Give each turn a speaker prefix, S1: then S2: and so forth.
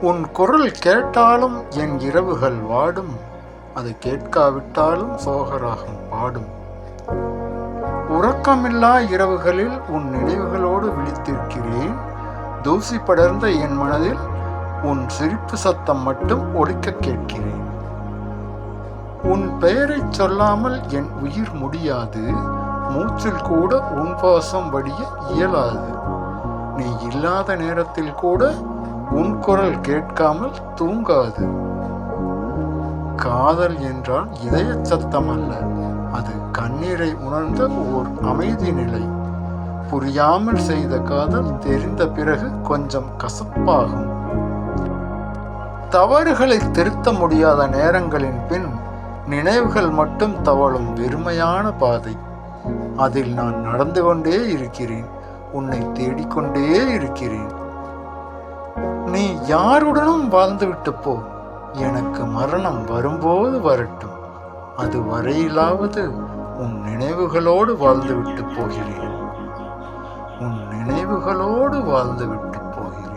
S1: உன் குரல் கேட்டாலும் என் இரவுகள் வாடும். அது கேட்காவிட்டாலும் சோகராகம் பாடும். உறக்கமில்லா இரவுகளில் உன் நினைவுகளோடு விழித்திருக்கிறேன். தூசி படர்ந்த என் மனதில் உன் சிரிப்பு சத்தம் மட்டும் ஒழிக்க கேட்கிறேன். உன் பெயரைச் சொல்லாமல் என் உயிர் முடியாது. மூச்சில் கூட உன் வாசம் வடிய இயலாது. நீ இல்லாத நேரத்தில் கூட உன் குரல் கேட்காமல் தூங்காது. காதல் என்றால் இதய சத்தம் அல்ல. அது கண்ணீரை உணர்ந்த ஓர் அமைதி நிலை. புரியாமல் செய்த காதல் தெரிந்த பிறகு கொஞ்சம் கசப்பாகும். தவறுகளை திருத்த முடியாத நேரங்களின் பின் நினைவுகள் மட்டும் தவழும் வெறுமையான பாதை. அதில் நான் நடந்து கொண்டே இருக்கிறேன். உன்னை தேடிக்கொண்டே இருக்கிறேன். யாருடனும் வாழ்ந்துவிட்டு போ எனக்கு மரணம் வரும்போது வரட்டும். அது வரையிலாவது உன் நினைவுகளோடு வாழ்ந்துவிட்டு போகிறேன். உன் நினைவுகளோடு வாழ்ந்துவிட்டு போகிறேன்.